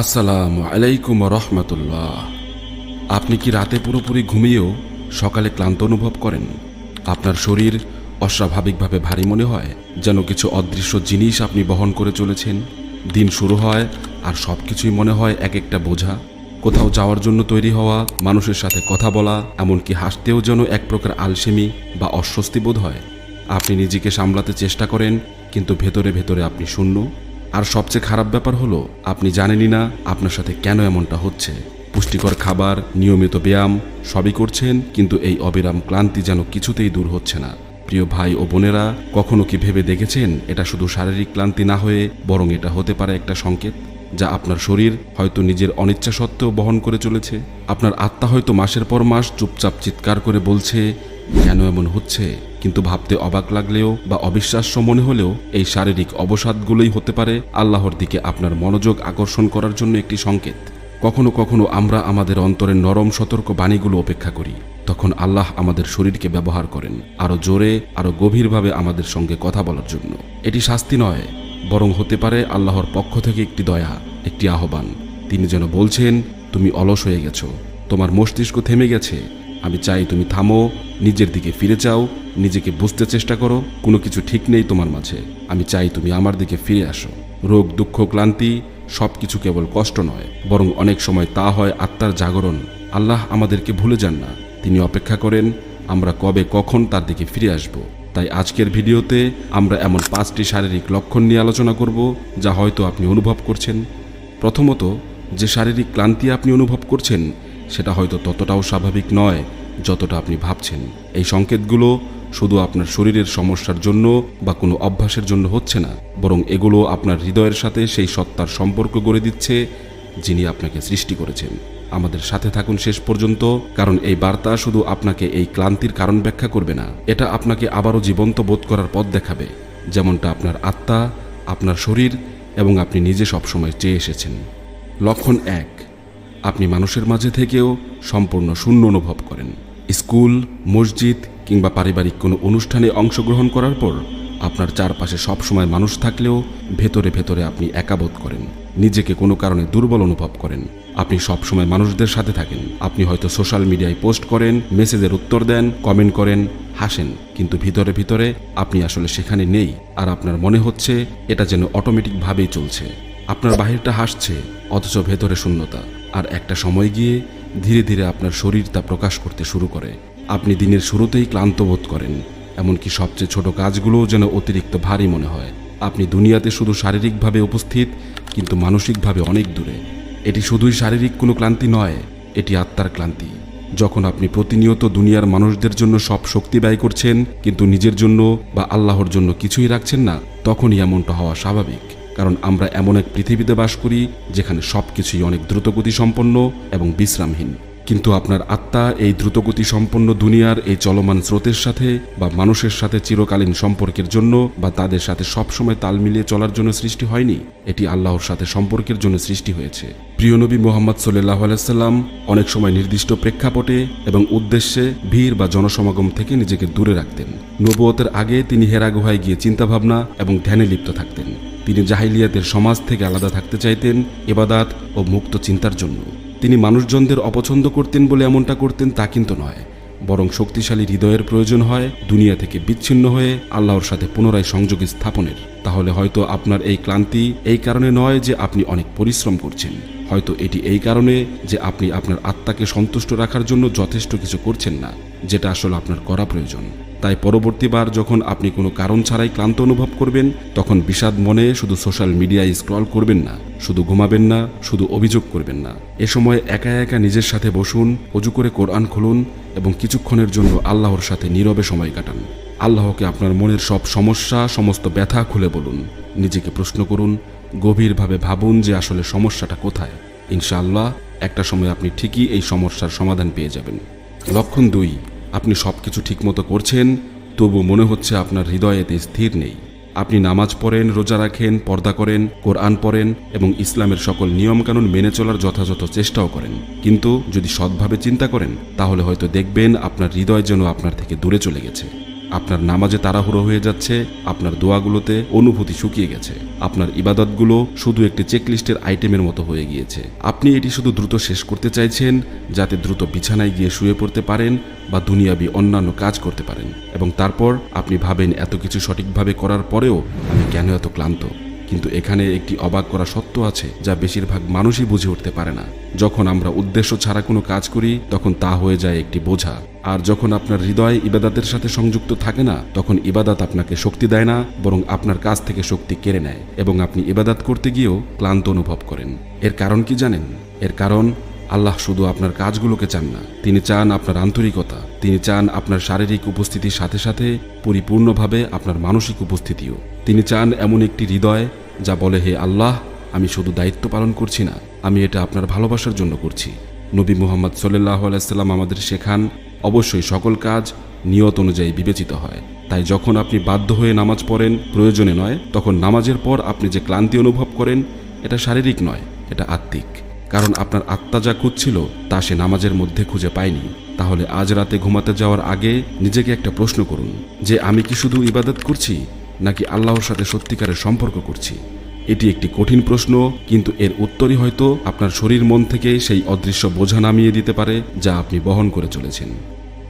আসসালামু আলাইকুম রহমতুল্লাহ। আপনি কি রাতে পুরোপুরি ঘুমিয়েও সকালে ক্লান্ত অনুভব করেন? আপনার শরীর অস্বাভাবিকভাবে ভারী মনে হয়, যেন কিছু অদৃশ্য জিনিস আপনি বহন করে চলেছেন। দিন শুরু হয় আর সব কিছুই মনে হয় এক একটা বোঝা। কোথাও যাওয়ার জন্য তৈরি হওয়া, মানুষের সাথে কথা বলা, এমনকি হাসতেও যেন এক প্রকার আলসেমি বা অস্বস্তি বোধ হয়। আপনি নিজেকে সামলাতে চেষ্টা করেন, কিন্তু ভেতরে ভেতরে আপনি শূন্য। আর সবচেয়ে খারাপ ব্যাপার হলো, আপনি জানেনই না আপনার সাথে কেন এমনটা হচ্ছে। পুষ্টিকর খাবার, নিয়মিত ব্যায়াম, সবই করছেন, কিন্তু এই অবিরাম ক্লান্তি যেন কিছুতেই দূর হচ্ছে না। প্রিয় ভাই ও বোনেরা, কখনো কি ভেবে দেখেছেন এটা শুধু শারীরিক ক্লান্তি না হয়ে বরং এটা হতে পারে একটা সংকেত, যা আপনার শরীর হয়তো নিজের অনিচ্ছা সত্ত্বেও বহন করে চলেছে? আপনার আত্মা হয়তো মাসের পর মাস চুপচাপ চিৎকার করে বলছে কেন এমন হচ্ছে? কিন্তু ভাবতে অবাক লাগলেও বা অবিশ্বাস্য মনে হলেও এই শারীরিক অবসাদগুলোই হতে পারে আল্লাহর দিকে আপনার মনোযোগ আকর্ষণ করার জন্য একটি সংকেত। কখনো কখনো আমরা আমাদের অন্তরের নরম সতর্ক বাণীগুলো অপেক্ষা করি। তখন আল্লাহ আমাদের শরীরকে ব্যবহার করেন আরও জোরে, আরও গভীরভাবে আমাদের সঙ্গে কথা বলার জন্য। এটি শাস্তি নয়, বরং হতে পারে আল্লাহর পক্ষ থেকে একটি দয়া, একটি আহ্বান। তিনি যেন বলছেন, তুমি অলস হয়ে গেছো। তোমার মস্তিষ্ক থেমে গেছে। আমি চাই তুমি থামো, নিজের দিকে ফিরে যাও, নিজেকে বুঝতে চেষ্টা করো, কোনো কিছু ঠিক নেই তোমার মাঝে। আমি চাই তুমি আমার দিকে ফিরে আসো। রোগ, দুঃখ, ক্লান্তি সব কিছু কেবল কষ্ট নয়, বরং অনেক সময় তা হয় আত্মার জাগরণ। আল্লাহ আমাদেরকে ভুলে যান না। তিনি অপেক্ষা করেন, আমরা কবে কখন তার দিকে ফিরে আসব। তাই আজকের ভিডিওতে আমরা এমন পাঁচটি শারীরিক লক্ষণ নিয়ে আলোচনা করব, যা হয়তো আপনি অনুভব করছেন। প্রথমত, যে শারীরিক ক্লান্তি আপনি অনুভব করছেন সেটা হয়তো ততটাও স্বাভাবিক নয় যতটা আপনি ভাবছেন। এই সংকেতগুলো শুধু আপনার শরীরের সমস্যার জন্য বা কোনো অভ্যাসের জন্য হচ্ছে না, বরং এগুলো আপনার হৃদয়ের সাথে সেই সত্তার সম্পর্ক গড়ে দিচ্ছে যিনি আপনাকে সৃষ্টি করেছেন। আমাদের সাথে থাকুন শেষ পর্যন্ত, কারণ এই বার্তা শুধু আপনাকে এই ক্লান্তির কারণ ব্যাখ্যা করবে না, এটা আপনাকে আবারও জীবন্ত বোধ করার পথ দেখাবে, যেমনটা আপনার আত্মা, আপনার শরীর এবং আপনি নিজে সবসময় চেয়ে এসেছেন। লক্ষণ এক আপনি মানুষের মাঝে থেকেও সম্পূর্ণ শূন্য অনুভব করেন। স্কুল, মসজিদ কিংবা পারিবারিক কোনো অনুষ্ঠানে অংশগ্রহণ করার পর আপনার চারপাশে সবসময় মানুষ থাকলেও ভেতরে ভেতরে আপনি একাবোধ করেন। নিজেকে কোনো কারণে দুর্বল অনুভব করেন। আপনি সবসময় মানুষদের সাথে থাকেন। আপনি হয়তো সোশ্যাল মিডিয়ায় পোস্ট করেন, মেসেজের উত্তর দেন, কমেন্ট করেন, হাসেন। কিন্তু ভিতরে ভিতরে আপনি আসলে সেখানে নেই আর আপনার মনে হচ্ছে এটা যেন অটোমেটিকভাবেই চলছে। আপনার বাহিরটা হাসছে, অথচ ভেতরে শূন্যতা। আর একটা সময় গিয়ে ধীরে ধীরে আপনার শরীর তা প্রকাশ করতে শুরু করে। আপনি দিনের শুরুতেই ক্লান্ত বোধ করেন, এমনকি সবচেয়ে ছোট কাজগুলোও যেন অতিরিক্ত ভারী মনে হয়। আপনি দুনিয়াতে শুধু শারীরিকভাবে উপস্থিত, কিন্তু মানসিকভাবে অনেক দূরে। এটি শুধুই শারীরিক কোনো ক্লান্তি নয়, এটি আত্মার ক্লান্তি। যখন আপনি প্রতিনিয়ত দুনিয়ার মানুষদের জন্য সব শক্তি ব্যয় করছেন, কিন্তু নিজের জন্য বা আল্লাহর জন্য কিছুই রাখছেন না, তখনই এমনটা হওয়া স্বাভাবিক। কারণ আমরা এমন এক পৃথিবীতে বাস করি যেখানে সব কিছুই অনেক দ্রুতগতি সম্পন্ন এবং বিশ্রামহীন। কিন্তু আপনার আত্মা এই দ্রুতগতি সম্পন্ন দুনিয়ার এই চলমান স্রোতের সাথে বা মানুষের সাথে চিরকালীন সম্পর্কের জন্য বা তাদের সাথে সবসময় তাল মিলিয়ে চলার জন্য সৃষ্টি হয়নি, এটি আল্লাহর সাথে সম্পর্কের জন্য সৃষ্টি হয়েছে। প্রিয় নবী মোহাম্মদ সোল্লাহ আলাইসাল্লাম অনেক সময় নির্দিষ্ট প্রেক্ষাপটে এবং উদ্দেশ্যে ভিড় বা জনসমাগম থেকে নিজেকে দূরে রাখতেন। নবুয়তের আগে তিনি হেরা গুহায় গিয়ে চিন্তাভাবনা এবং ধ্যানে লিপ্ত থাকতেন। তিনি জাহিলিয়াতের সমাজ থেকে আলাদা থাকতে চাইতেন, এবাদাত ও মুক্ত চিন্তার জন্য। তিনি মানুষজনদের অপছন্দ করতেন বলে এমনটা করতেন তা কিন্তু নয়। বরং শক্তিশালী হৃদয়ের প্রয়োজন হয়, দুনিয়া থেকে বিচ্ছিন্ন হয়ে আল্লাহর সাথে পুনরায় সংযোগ স্থাপনের। তাহলে হয়তো আপনার এই ক্লান্তি এই কারণে নয় যে আপনি অনেক পরিশ্রম করছেন। হয়তো এটি এই কারণে যে আপনি আপনার আত্মাকে সন্তুষ্ট রাখার জন্য যথেষ্ট কিছু করছেন না, যেটা আসলে আপনার করা প্রয়োজন। তাই পরবর্তীবার যখন আপনি কোনো কারণ ছাড়াই ক্লান্ত অনুভব করবেন, তখন বিষাদ মনে শুধু সোশ্যাল মিডিয়ায় স্ক্রল করবেন না, শুধু ঘুমাবেন না, শুধু অভিযোগ করবেন না। এ সময় একা একা নিজের সাথে বসুন, অজু করে কোরআন খুলুন এবং কিছুক্ষণের জন্য আল্লাহর সাথে নীরবে সময় কাটান। আল্লাহকে আপনার মনের সব সমস্যা, সমস্ত ব্যথা খুলে বলুন। নিজেকে প্রশ্ন করুন, গভীরভাবে ভাবুন যে আসলে সমস্যাটা কোথায়। ইনশাআল্লাহ, একটা সময় আপনি ঠিকই এই সমস্যার সমাধান পেয়ে যাবেন। লক্ষণ দুই আপনি সব কিছু ঠিকমতো করছেন, তবু মনে হচ্ছে আপনার হৃদয়েতে স্থির নেই। আপনি নামাজ পড়েন, রোজা রাখেন, পর্দা করেন, কোরআন পড়েন এবং ইসলামের সকল নিয়মকানুন মেনে চলার যথাযথ চেষ্টাও করেন। কিন্তু যদি সৎভাবে চিন্তা করেন, তাহলে হয়তো দেখবেন আপনার হৃদয় যেন আপনার থেকে দূরে চলে গেছে। আপনার নামাজে তাড়াহুড়ো হয়ে যাচ্ছে, আপনার দোয়াগুলোতে অনুভূতি শুকিয়ে গেছে। আপনার ইবাদতগুলো শুধু একটি চেকলিস্টের আইটেমের মতো হয়ে গিয়েছে। আপনি এটি শুধু দ্রুত শেষ করতে চাইছেন, যাতে দ্রুত বিছানায় গিয়ে শুয়ে পড়তে পারেন বা দুনিয়াবি অন্যান্য কাজ করতে পারেন। এবং তারপর আপনি ভাবেন এত কিছু সঠিকভাবে করার পরেও আমি কেন এত ক্লান্ত? কিন্তু এখানে একটি অবাক করা সত্য আছে, যা বেশিরভাগ মানুষই বুঝে উঠতে পারে না। যখন আমরা উদ্দেশ্য ছাড়া কোনো কাজ করি, তখন তা হয়ে যায় একটি বোঝা। আর যখন আপনার হৃদয় ইবাদাতের সাথে সংযুক্ত থাকে না, তখন ইবাদাত আপনাকে শক্তি দেয় না, বরং আপনার কাছ থেকে শক্তি কেড়ে নেয়, এবং আপনি ইবাদাত করতে গিয়েও ক্লান্ত অনুভব করেন। এর কারণ কি জানেন? এর কারণ, আল্লাহ শুধু আপনার কাজগুলোকে চান না, তিনি চান আপনার আন্তরিকতা, তিনি চান আপনার শারীরিক উপস্থিতির সাথে সাথে পরিপূর্ণভাবে আপনার মানসিক উপস্থিতিও। তিনি চান এমন একটি হৃদয় যা বলে, হে আল্লাহ, আমি শুধু দায়িত্ব পালন করছি না, আমি এটা আপনার ভালোবাসার জন্য করছি। নবী মুহাম্মদ সাল্লাহ আলাইসাল্লাম আমাদের শেখান, অবশ্যই সকল কাজ নিয়ত অনুযায়ী বিবেচিত হয়। তাই যখন আপনি বাধ্য হয়ে নামাজ পড়েন, প্রয়োজনে নয়, তখন নামাজের পর আপনি যে ক্লান্তি অনুভব করেন, এটা শারীরিক নয়, এটা আত্মিক। কারণ আপনার আত্মা যা খুঁজছিল, তা সে নামাজের মধ্যে খুঁজে পায়নি। তাহলে আজ রাতে ঘুমাতে যাওয়ার আগে নিজেকে একটা প্রশ্ন করুন, যে আমি কি শুধু ইবাদত করছি নাকি আল্লাহর সাথে সত্যিকারের সম্পর্ক করছি? এটি একটি কঠিন প্রশ্ন, কিন্তু এর উত্তরই হয়তো আপনার শরীর মন থেকে সেই অদৃশ্য বোঝা নামিয়ে দিতে পারে যা আপনি বহন করে চলেছেন।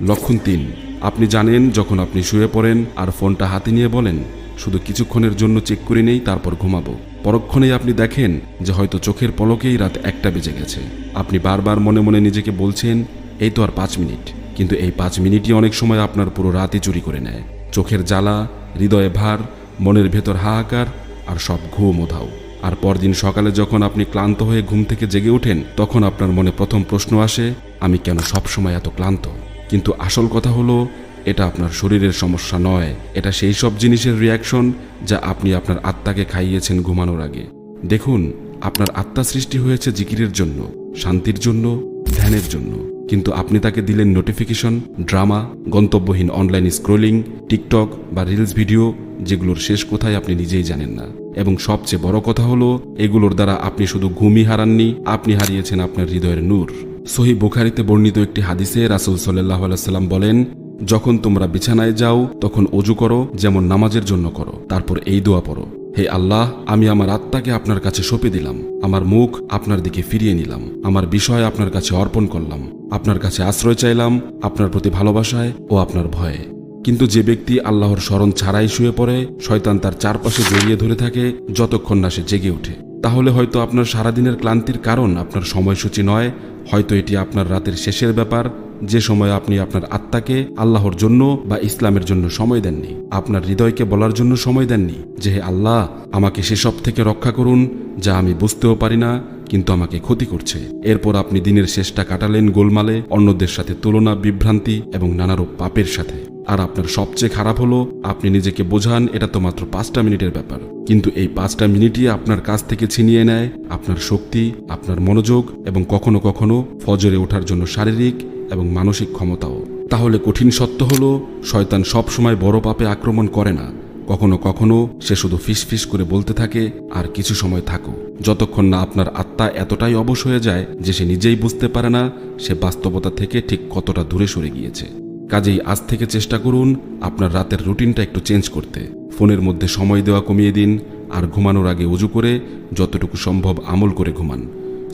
লক্ষণ তিন, আপনি জানেন যখন আপনি শুয়ে পড়েন আর ফোনটা হাতে নিয়ে বলেন, শুধু কিছুক্ষণের জন্য চেক করে নেই, তারপর ঘুমাবো। পরক্ষণেই আপনি দেখেন যে হয়তো চোখের পলকেই রাত একটা বেজে গেছে। আপনি বারবার মনে মনে নিজেকে বলছেন, এই তো আর পাঁচ মিনিট। কিন্তু এই পাঁচ মিনিটই অনেক সময় আপনার পুরো রাতই চুরি করে নেয়। চোখের জ্বালা, হৃদয়ে ভার, মনের ভেতর হাহাকার আর সব ঘুম ওধাও আর পরদিন সকালে যখন আপনি ক্লান্ত হয়ে ঘুম থেকে জেগে ওঠেন, তখন আপনার মনে প্রথম প্রশ্ন আসে, আমি কেন সব সময় এত ক্লান্ত? কিন্তু আসল কথা হলো, এটা আপনার শরীরের সমস্যা নয়। এটা সেই সব জিনিসের রিয়াকশন যা আপনি আপনার আত্মাকে খাইয়েছেন ঘুমানোর আগে। দেখুন, আপনার আত্মা সৃষ্টি হয়েছে জিকিরের জন্য, শান্তির জন্য, ধ্যানের জন্য। কিন্তু আপনি তাকে দিলেন নোটিফিকেশন ড্রামা গন্তব্যহীন অনলাইন স্ক্রোলিং টিকটক বা রিলস ভিডিও যেগুলোর শেষ কোথায় আপনি নিজেই জানেন না। এবং সবচেয়ে বড় কথা হলো, এগুলোর দ্বারা আপনি শুধু ঘুমই হারাননি, আপনি হারিয়েছেন আপনার হৃদয়ের নূর। সহি বুখারিতে বর্ণিত একটি হাদিসে রাসুল সাল্লাহ আলাইসাল্লাম বলেন, যখন তোমরা বিছানায় যাও, তখন অজু করো, যেমন নামাজের জন্য করো, তারপর এই দোয়া পড়ো। হে আল্লাহ, আমি আমার আত্মাকে আপনার কাছে সঁপে দিলাম। আমার মুখ আপনার দিকে ফিরিয়ে নিলাম। আমার বিষয় আপনার কাছে অর্পণ করলাম। আপনার কাছে আশ্রয় চাইলাম, আপনার প্রতি ভালোবাসায় ও আপনার ভয়ে। কিন্তু যে ব্যক্তি আল্লাহর স্মরণ ছাড়াই শুয়ে পড়ে, শয়তান তার চারপাশে জড়িয়ে ধরে থাকে, যতক্ষণ না সে জেগে ওঠে। তাহলে হয়তো আপনার সারাদিনের ক্লান্তির কারণ আপনার সময়সূচি নয়, হয়তো এটি আপনার রাতের শেষের ব্যাপার, যে সময় আপনি আপনার আত্মাকে আল্লাহর জন্য বা ইসলামের জন্য সময় দেননি। আপনার হৃদয়কে বলার জন্য সময় দেননি যে, হে আল্লাহ, আমাকে সেসব থেকে রক্ষা করুন যা আমি বুঝতেও পারি না কিন্তু আমাকে ক্ষতি করছে। এরপর আপনি দিনের শেষটা কাটালেন গোলমালে, অন্যদের সাথে তুলনা, বিভ্রান্তি এবং নানারূপ পাপের সাথে। আর আপনার সবচেয়ে খারাপ হলো, আপনি নিজেকে বোঝান, এটা তো মাত্র পাঁচটা মিনিটের ব্যাপার। কিন্তু এই পাঁচটা মিনিটই আপনার কাছ থেকে ছিনিয়ে নেয়, আপনার শক্তি, আপনার মনোযোগ এবং কখনো কখনো ফজরে ওঠার জন্য শারীরিক এবং মানসিক ক্ষমতাও। তাহলে কঠিন সত্য হলো, শয়তান সবসময় বড় পাপে আক্রমণ করে না। কখনো কখনো সে শুধু ফিস ফিস করে বলতে থাকে, আর কিছু সময় থাকো যতক্ষণ না আপনার আত্মা এতটাই অবশ হয়ে যায় যে সে নিজেই বুঝতে পারে না সে বাস্তবতা থেকে ঠিক কতটা দূরে সরে গিয়েছে। কাজেই আজ থেকে চেষ্টা করুন আপনার রাতের রুটিনটা একটু চেঞ্জ করতে। ফোনের মধ্যে সময় দেওয়া কমিয়ে দিন, আর ঘুমানোর আগে উজু করে যতটুকু সম্ভব আমল করে ঘুমান।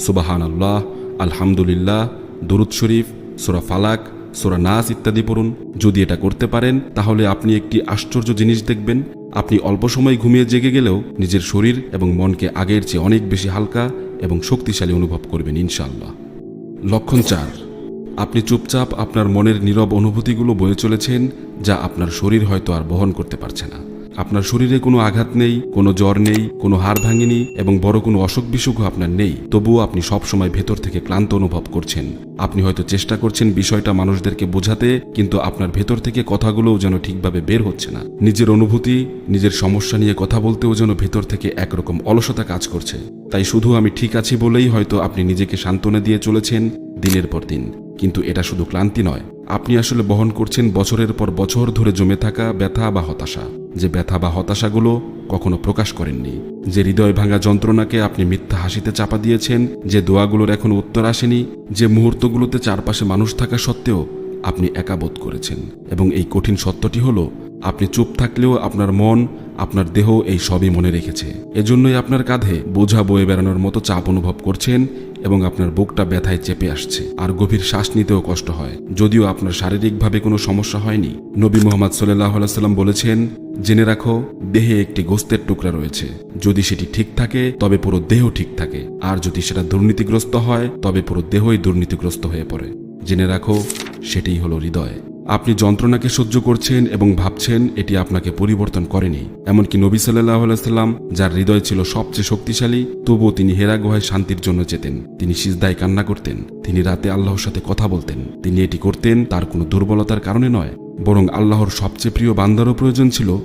সুবাহান আল্লাহ আলহামদুলিল্লাহ, দরুদ শরীফ, সোরা ফালাক সোরা নাস ইত্যাদি পড়ুন। যদি এটা করতে পারেন, তাহলে আপনি একটি আশ্চর্য জিনিস দেখবেন। আপনি অল্প সময় ঘুমিয়ে জেগে গেলেও নিজের শরীর এবং মনকে আগের চেয়ে অনেক বেশি হালকা এবং শক্তিশালী অনুভব করবেন ইনশাল্লাহ লক্ষণ চার। আপনি চুপচাপ আপনার মনের নীরব অনুভূতিগুলো বয়ে চলেছেন, যা আপনার শরীর হয়তো আর বহন করতে পারছে না। আপনার শরীরে কোনো আঘাত নেই, কোনো জ্বর নেই, কোনো হাড় ভাঙেনি এবং বড় কোনো অসুখ বিসুখও আপনার নেই। তবুও আপনি সবসময় ভেতর থেকে ক্লান্ত অনুভব করছেন। আপনি হয়তো চেষ্টা করছেন বিষয়টা মানুষদেরকে বোঝাতে, কিন্তু আপনার ভেতর থেকে কথাগুলোও যেন ঠিকভাবে বের হচ্ছে না। নিজের অনুভূতি, নিজের সমস্যা নিয়ে কথা বলতেও যেন ভেতর থেকে একরকম অলসতা কাজ করছে। তাই শুধু আমি ঠিক আছি বলেই হয়তো আপনি নিজেকে সান্ত্বনা দিয়ে চলেছেন দিনের পর দিন। কিন্তু এটা শুধু ক্লান্তি নয়। আপনি আসলে বহন করছেন বছরের পর বছর ধরে জমে থাকা ব্যথা বা হতাশা। যে ব্যথা বা হতাশাগুলো কখনো প্রকাশ করেননি। যে হৃদয় ভাঙা যন্ত্রণাকে আপনি মিথ্যা হাসিতে চাপা দিয়েছেন, যে দোয়াগুলোর এখন উত্তর আসেনি, যে মুহূর্তগুলোতে চারপাশে মানুষ থাকা সত্ত্বেও আপনি একাবোধ করেছেন। এবং এই কঠিন সত্যটি হলো, আপনি চুপ থাকলেও আপনার মন আপনার দেহ এই সবই মনে রেখেছে। এজন্যই আপনার কাঁধে বোঝা বয়ে বেড়ানোর মতো চাপ অনুভব করছেন এবং আপনার বুকটা ব্যথায় চেপে আসছে। আর গভীর শ্বাস নিতেও কষ্ট হয়। যদিও আপনার শারীরিকভাবে কোনো সমস্যা হয়নি। নবী মোহাম্মদ সাল্লাহ সাল্লাম বলেছেন, জেনে রাখো, দেহে একটি গোস্তের টুকরা রয়েছে। যদি সেটি ঠিক থাকে, তবে পুরো দেহ ঠিক থাকে। আর যদি সেটা দুর্নীতিগ্রস্ত হয়, তবে পুরো দেহই দুর্নীতিগ্রস্ত হয়ে পড়ে। জেনে রাখো, সেটিই হলো হৃদয়। আপনি যন্ত্রণাকে সহ্য করছেন এবং ভাবছেন এটি আপনাকে পরিবর্তন করেনি। এমনকি নবী সাল্লাহ সাল্লাম যার হৃদয় ছিল সবচেয়ে শক্তিশালী, তবুও তিনি হেরা গুহায় শান্তির জন্য যেতেন। তিনি সিজদায় কান্না করতেন। তিনি রাতে আল্লাহর সাথে কথা বলতেন। তিনি এটি করতেন তার কোনো দুর্বলতার কারণে নয়, বরং আল্লাহর সবচেয়ে প্রিয় বান্দারও প্রয়োজন ছিল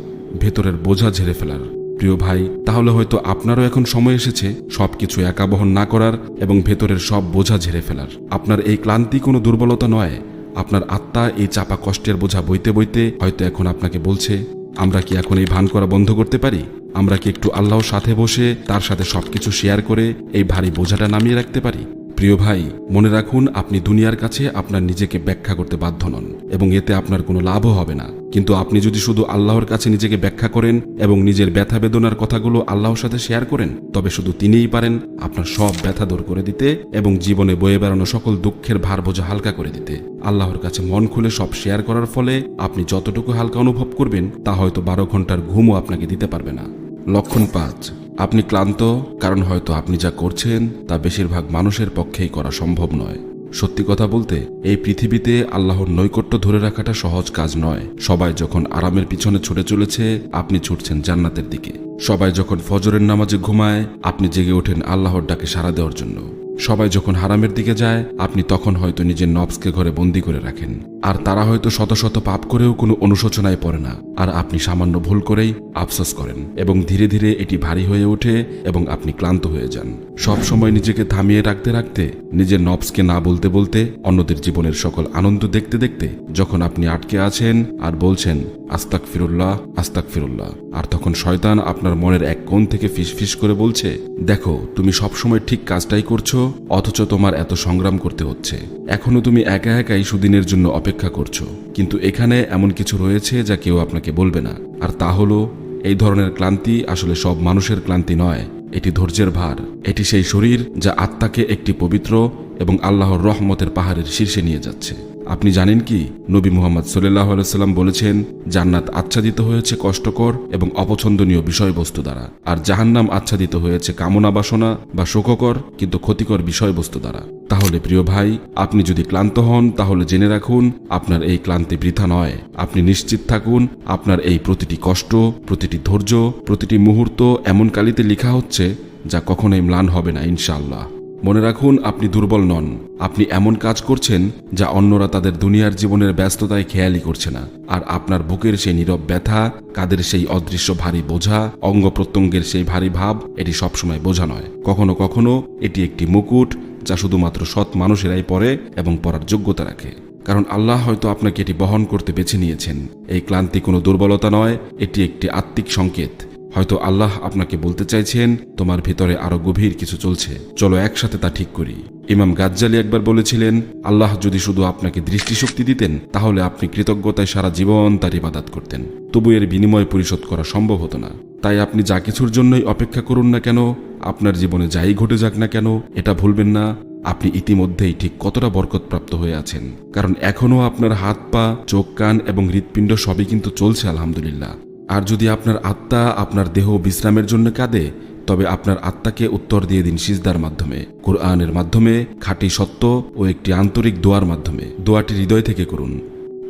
ভেতরের বোঝা ঝেড়ে ফেলার। প্রিয় ভাই, তাহলে হয়তো আপনারও এখন সময় এসেছে সবকিছু একা বহন না করার এবং ভেতরের সব বোঝা ঝেড়ে ফেলার। আপনার এই ক্লান্তি কোনো দুর্বলতা নয়। আপনার আত্মা এই চাপা কষ্টের বোঝা বইতে বইতে হয়তো এখন আপনাকে বলছে, আমরা কি এখন এই ভান করা বন্ধ করতে পারি? আমরা কি একটু আল্লাহর সাথে বসে তার সাথে সবকিছু শেয়ার করে এই ভারী বোঝাটা নামিয়ে রাখতে পারি? প্রিয় ভাই, মনে রাখুন, আপনি দুনিয়ার কাছে আপনার নিজেকে ব্যাখ্যা করতে বাধ্য নন এবং এতে আপনার কোনো লাভও হবে না। কিন্তু আপনি যদি শুধু আল্লাহর কাছে নিজেকে ব্যাখ্যা করেন এবং নিজের ব্যথা বেদনার কথাগুলো আল্লাহর সাথে শেয়ার করেন, তবে শুধু তিনিই পারেন আপনার সব ব্যথা দূর করে দিতে এবং জীবনে বয়ে বেড়ানো সকল দুঃখের ভার বোঝা হালকা করে দিতে। আল্লাহর কাছে মন খুলে সব শেয়ার করার ফলে আপনি যতটুকু হালকা অনুভব করবেন, তা হয়তো বারো ঘণ্টার ঘুমও আপনাকে দিতে পারবে না। লক্ষণ পাঁচ। আপনি ক্লান্ত, কারণ হয়তো আপনি যা করছেন তা বেশিরভাগ মানুষের পক্ষেই করা সম্ভব নয়। সত্যি কথা বলতে, এই পৃথিবীতে আল্লাহর নৈকট্য ধরে রাখাটা সহজ কাজ নয়। সবাই যখন আরামের পিছনে ছুটে চলেছে, আপনি ছুটছেন জান্নাতের দিকে। সবাই যখন ফজরের নামাজে ঘুমায়, আপনি জেগে ওঠেন আল্লাহর ডাকে সাড়া দেওয়ার জন্য। সবাই যখন হারামের দিকে যায়, আপনি তখন হয়তো নিজের নবসকে ঘরে বন্দি করে রাখেন। আর তারা হয়তো শত শত পাপ করেও কোনো অনুশোচনায় পড়ে না। আর আপনি সামান্য ভুল করেই আফসোস করেন এবং ধীরে ধীরে এটি ভারী হয়ে ওঠে এবং আপনি ক্লান্ত হয়ে যান। সব সময় নিজেকে থামিয়ে রাখতে রাখতে, নিজের নবসকে না বলতে বলতে, অন্যদের জীবনের সকল আনন্দ দেখতে দেখতে, যখন আপনি আটকে আছেন আর বলছেন আস্তাক ফিরুল্লাহ আস্তাক ফিরুল্লাহ আর তখন শয়তান আপনার মনের এক কোণ থেকে ফিস ফিস করে বলছে, দেখো, তুমি সবসময় ঠিক কাজটাই করছ, অথচ তোমার এত সংগ্রাম করতে হচ্ছে। এখনও তুমি একা একাই সুদিনের জন্য অপেক্ষা করছ। কিন্তু এখানে এমন কিছু রয়েছে যা কেউ আপনাকে বলবে না। আর তা হলো, এই ধরনের ক্লান্তি আসলে সব মানুষের ক্লান্তি নয়। এটি ধৈর্যের ভার। এটি সেই শরীর যা আত্মাকে একটি পবিত্র এবং আল্লাহর রহমতের পাহাড়ের শীর্ষে নিয়ে যাচ্ছে। আপনি জানেন কি? নবী মুহাম্মদ সাল্লাহ সাল্লাম বলেছেন, জান্নাত আচ্ছাদিত হয়েছে কষ্টকর এবং অপছন্দনীয় বিষয়বস্তু দ্বারা। আর জাহান্নাম আচ্ছাদিত হয়েছে কামনা বাসনা বা শোককর কিন্তু ক্ষতিকর বিষয়বস্তু দ্বারা। তাহলে প্রিয় ভাই, আপনি যদি ক্লান্ত হন, তাহলে জেনে রাখুন, আপনার এই ক্লান্তি বৃথা নয়। আপনি নিশ্চিত থাকুন, আপনার এই প্রতিটি কষ্ট, প্রতিটি ধৈর্য, প্রতিটি মুহূর্ত এমন কালিতে লেখা হচ্ছে যা কখনোই ম্লান হবে না, ইনশাআল্লাহ। মনে রাখুন, আপনি দুর্বল নন। আপনি এমন কাজ করছেন যা অন্যরা তাদের দুনিয়ার জীবনের ব্যস্ততায় খেয়ালই করছে না। আর আপনার বুকের সেই নীরব ব্যথা, কাদের সেই অদৃশ্য ভারী বোঝা, অঙ্গ প্রত্যঙ্গের সেই ভারী ভাব, এটি সবসময় বোঝা নয়। কখনো কখনো এটি একটি মুকুট যা শুধুমাত্র সৎ মানুষেরাই পরে এবং পরার যোগ্যতা রাখে। কারণ আল্লাহ হয়তো আপনাকে এটি বহন করতে বেছে নিয়েছেন। এই ক্লান্তি কোনো দুর্বলতা নয়, এটি একটি আত্মিক সংকেত। হয়তো আল্লাহ আপনাকে বলতে চাইছেন, তোমার ভিতরে আরও গভীর কিছু চলছে। চলো একসাথে তা ঠিক করি। ইমাম গাজ্জালি একবার বলেছিলেন, আল্লাহ যদি শুধু আপনাকে দৃষ্টিশক্তি দিতেন, তাহলে আপনি কৃতজ্ঞতায় সারা জীবন তার ইবাদাত করতেন। তবু এর বিনিময় পরিশোধ করা সম্ভব হতো না। তাই আপনি যা কিছুর জন্যই অপেক্ষা করুন না কেন, আপনার জীবনে যাই ঘটে যাক না কেন, এটা ভুলবেন না। আপনি ইতিমধ্যেই ঠিক কতটা বরকতপ্রাপ্ত হয়ে আছেন। কারণ এখনও আপনার হাত পা চোখ কান এবং হৃৎপিণ্ড সবই কিন্তু চলছে, আলহামদুলিল্লাহ। আর যদি আপনার আত্মা আপনার দেহ বিশ্রামের জন্য কাঁদে, তবে আপনার আত্মাকে উত্তর দিয়ে দিন সিজদার মাধ্যমে, কোরআনের মাধ্যমে, খাঁটি সত্য ও একটি আন্তরিক দোয়ার মাধ্যমে। দোয়াটি হৃদয় থেকে করুন।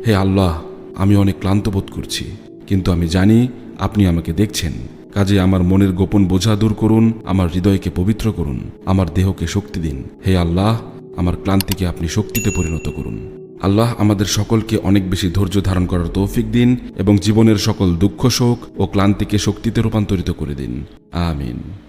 হে আল্লাহ, আমি অনেক ক্লান্ত বোধ করছি, কিন্তু আমি জানি আপনি আমাকে দেখছেন। কাজে আমার মনের গোপন বোঝা দূর করুন, আমার হৃদয়কে পবিত্র করুন, আমার দেহকে শক্তি দিন। হে আল্লাহ, আমার ক্লান্তিকে আপনি শক্তিতে পরিণত করুন। আল্লাহ আমাদের সকলকে অনেক বেশি ধৈর্য ধারণ করার তৌফিক দিন এবং জীবনের সকল দুঃখ শোক ও ক্লান্তিকে শক্তিতে রূপান্তরিত করে দিন। আমিন।